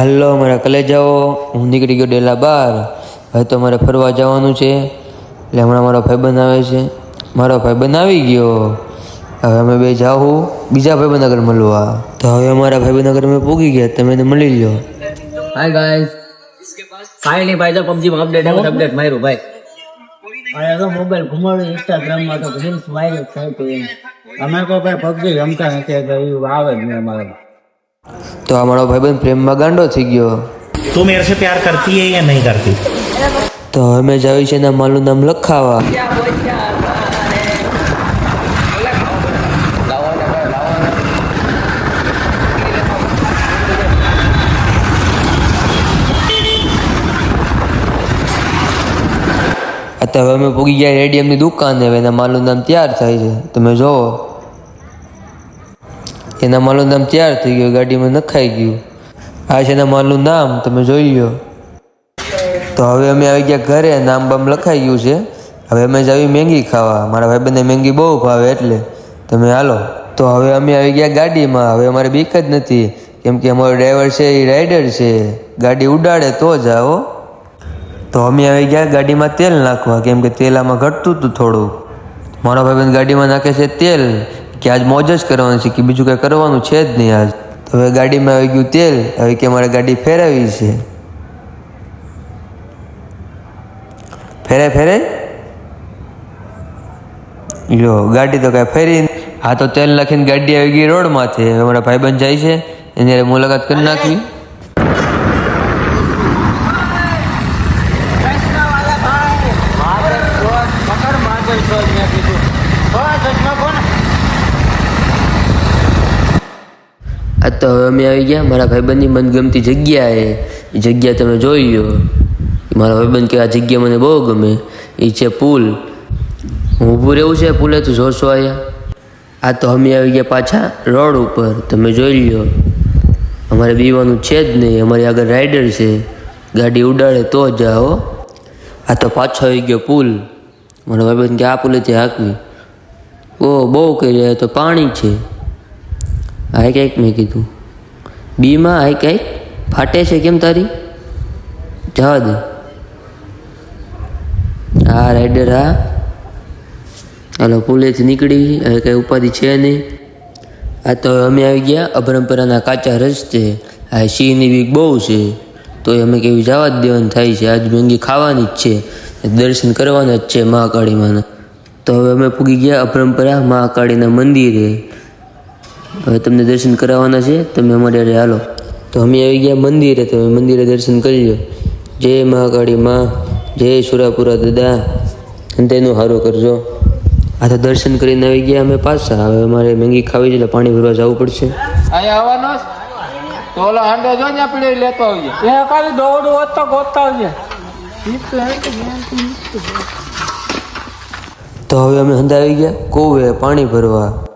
હાલો મારા કલેજાઓ હું નીકળી ગયો ડેલા બાર. હવે તો મારે ફરવા જવાનું છે. એટલે હમણાં મારો ભાઈબંધ આવે છે. મારો ભાઈબંધ આવી ગયો. હવે અમે બે જાઉં બીજા ભાઈબંધ આગળ મળવા. તો હવે અમારા ભાઈબંધ આગળ અમે પૂગી ગયા. તમે એને મળી લો હાય ગાઈસ ફાઇનલી ભાઈ તો પબજી માં અપડેટ આવે અપડેટ માર્યું ભાઈ. અરે તો મોબાઈલ ઘુમાડ્યો ઇન્સ્ટાગ્રામમાં તો રીલ્સ વાયરલ થાય તો એમ અમે કોઈ ભાઈ પબજી રમતા નથી એટલે એવું આવે જ નહીં અમારે. તો અમારો ભાઈબંધ પ્રેમમાં ગાંડો થઈ ગયો. તું મેરે સે પ્યાર કરતી હે યા નહીં કરતી? તો અમે મેં જાવી છે એના માલનું નામ લખાવા. અત્યારે અમે પૂગી ગયા રેડિયમની દુકાન હવે એના માલનું નામ તૈયાર થાય છે. તમે જોવો. એના માલનું નામ તૈયાર થઈ ગયું, ગાડીમાં નખાઈ ગયું. આ છે એના માલનું નામ, તમે જોઈ લો. તો હવે અમે આવી ગયા ઘરે, નામ બામ લખાઈ ગયું છે. હવે અમે જાવી મેંગી ખાવા. મારા ભાઈબંધને મેંગી બહુ ભાવે એટલે. તમે હાલો. તો હવે અમે આવી ગયા ગાડીમાં. હવે અમારે બીક જ નથી. કેમ કે અમારો ડ્રાઈવર છે, એ રાઈડર છે. ગાડી ઉડાડે તો જ આવો તો અમે આવી ગયા ગાડીમાં તેલ નાખવા. કેમ કે તેલ આમાં ઘટતું હતું થોડું મારો ભાઈબંધ ગાડીમાં નાખે છે તેલ. કે આજ મોજ જ કરવાની છે કે બીજું કંઈ કરવાનું છે જ નહીં આજ. હવે ગાડીમાં આવી ગયું તેલ હવે કે મારે ગાડી ફેરવી છે. ફેરે ફેરે લ્યો ગાડી તો કાંઈ ફેરી આ તો તેલ નાખીને ગાડી આવી ગઈ રોડમાંથી. હવે મારા ભાઈબંધ જાય છે એની મુલાકાત કરી નાખવી. આ તો હવે અમે આવી ગયા. મારા ભાઈબંધની મનગમતી જગ્યાએ એ. જગ્યા તમે જોઈ લો મારા ભાઈબંધ કે આ જગ્યા મને બહુ ગમે. એ છે પુલ. હું ઊભું રહેવું છે પુલે, તું જોશો અહીંયા. આ તો અમે આવી ગયા પાછા રોડ ઉપર. તમે જોઈ લો અમારે બીવાનું છે જ નહીં. અમારી આગળ રાઈડર છે. ગાડી ઉડાડે તો જ આવો આ તો પાછો આવી ગયો પુલ. મારા ભાઈબંધ કે આ પુલેથી હાંકવી. ઓ, બહુ કહી રહ્યા તો પાણી છે. આ કંઈક મેં કીધું. બીમાં હાઈ કંઈક ફાટે છે કેમ તારી? જવા દે. હા રાઈડર હા હાલો પુલેથી નીકળી. હવે કંઈ ઉપાધિ છે નહીં. આ તો અમે આવી ગયા અભરમપરાના કાચા રસ્તે. આ સિંહની બીક બહુ છે. તો અમે કેવી જવા જ દેવાનું થાય છે. આજ મેંગી ખાવાની જ છે. દર્શન કરવાના જ છે મહાકાળીમાંના તો હવે અમે પૂગી ગયા અપરંપરા મહાકાળીના મંદિરે. હવે તમને દર્શન કરાવવાના છે? તમે અમારે હારે હાલો. તો અમે આવી ગયા મંદિરે તમે મંદિરે દર્શન કરી લો જય મહાકાળી માં જય સુરાપુરા દાદા. અને તેનું સારું કરજો. આ તો દર્શન કરીને આવી ગયા અમે પાછા. હવે અમારે મેંગી ખાવી છે એટલે પાણી ભરવા જવું પડશે. અહીંયા આવવાનો? તો ઓલો હાંડો જો ને આપણે લેતો આવીએ એ ખાલી દોડું હોત તો ગોતતા આવજે. તો હવે અમે હંધા આવી ગયા. કોવે પાણી ભરવા.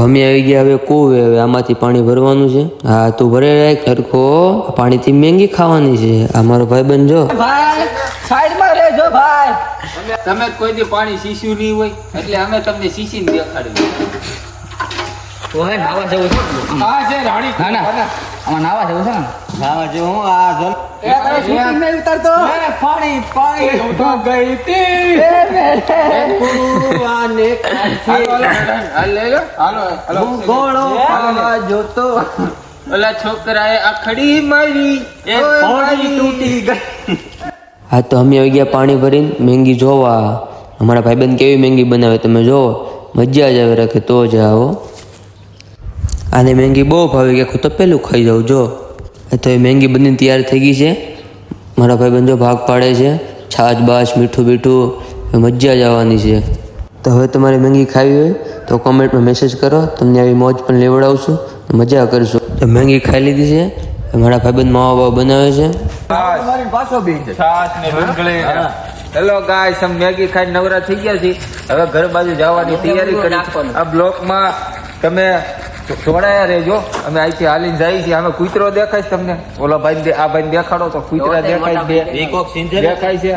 તો અમે આવી ગયા હવે કોવે હવે આમાંથી પાણી ભરવાનું છે. હા તું ભરે રાખ સરખો પાણીથી મેંગી ખાવાની છે. આ મારો ભાઈબંધ જો. ભાઈ સાઈડમાં રહેજો ભાઈ. તમે કોઈ દી પાણી શીશ્યું નહીં હોય એટલે અમે તમને શીશીને દેખાડી તો હે નાવા જવું છે. હા છે રાણી. ના ના. આમાં નાવા જવું છે ને? નાવા જો હું આ જલ એ તમે શૂટિંગ નહીં એ પાણી પાણી ઉઠો ગઈ તી એ હાલો, હાલો, હાલ લઈ લો હાલો. હાલો ગોળો પાવા જોતો. ઓલા છોકરાએ આખડી મારી. એ પાણી તૂટી ગઈ. હા તો અમે આવી ગયા પાણી ભરીને મેંગી જોવા. અમારા ભાઈબંધ કેવી મેંગી બનાવે તમે જોવો. મજા જ આવે રાખે તો જ આવો. આને મેંગી બહુ ભાવી કે આખું તપેલું ખાઈ જાઉં જો. તો એ મેંગી બનીને તૈયાર થઈ ગઈ છે. મારા ભાઈ બંધો ભાગ પાડે છે. છાશ બાશ મીઠું બીઠું મજા જ આવવાની છે. તો હવે તમારે મેંગી ખાવી હોય તો કોમેન્ટમાં મેસેજ કરો. તમને આવી મોજ પણ લેવડાવશું. મજા કરશું. તો મેંગી ખાઈ લીધી છે. મારા ભાઈબંધ માવા બાવા બનાવે છે. મારી પાછો બી છાશ ને હેલો ગાય સમ મેગી ખાઈને નવરા થઈ ગયા છે હવે ઘર બાજુ જવાની તૈયારી કરી. આ બ્લોકમાં તમે જોડાયા રહેજો. અમે અહીંથી હાલીને જાય છીએ. અમે કૂતરો દેખાય છે તમને? ઓલા ભાઈ આ ભાઈ દેખાડો તો કૂતરા દેખાય છે. દેખાય. છે.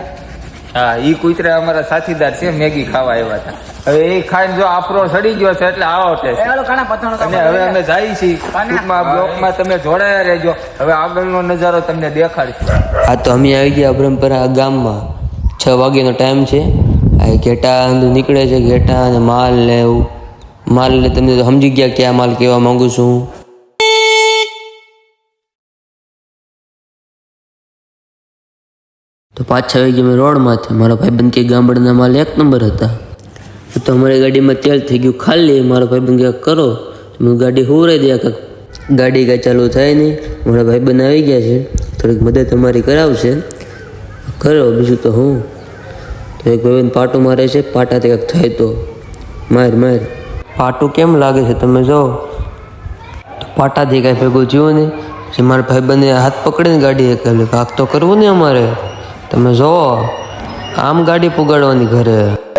હા ઈ કૂતરા અમારા સાથીદાર છે. મેગી ખાવા આવ્યા હતા. હવે એ ખાઈને જો આપરો સડી ગયો છે એટલે આવો ટેસ્ટ અને હવે અમે જાય છીએ. ટૂંકમાં બ્લોકમાં તમે જોડાયા રહેજો. હવે આગળનો નજારો તમને દેખાડશે. આ તો અમે આવી ગયા પરંપરા ગામમાં. છ વાગ્યાનો ટાઈમ છે. આ ઘેટા નીકળે છે. ઘેટા અને માલ ને એવું. માલ એટલે તમને તો સમજી ગયા ક્યાં માલ કહેવા માંગુ છું. હું. તો પાછા આવી ગયા મેં રોડમાંથી. મારા ભાઈબંધ કે ગામડાના માલ એક નંબર હતા. તો અમારી ગાડીમાં તેલ થઈ ગયું ખાલી. મારા ભાઈબંધ કે કરો. મેં ગાડી હોવરાઈ દે કાંઈક ગાડી કાંઈ ચાલુ થાય નહીં. મારા ભાઈબંધ આવી ગયા છે. થોડીક મદદ અમારી કરાવશે. કરો, બીજું તો હું. તો એક ભાઈબંધ પાટું મારે છે. પાટાથી કાંઈક થાય તો. માર માર. પાટું કેમ લાગે છે? તમે જો. પાટાથી કાંઈ ભેગું જીવો નહીં. જે મારા ભાઈબંધે હાથ પકડીને ગાડી એક કાંક તો કરવું ને અમારે. તમે જુઓ. આમ ગાડી પુગાડવાની ઘરે.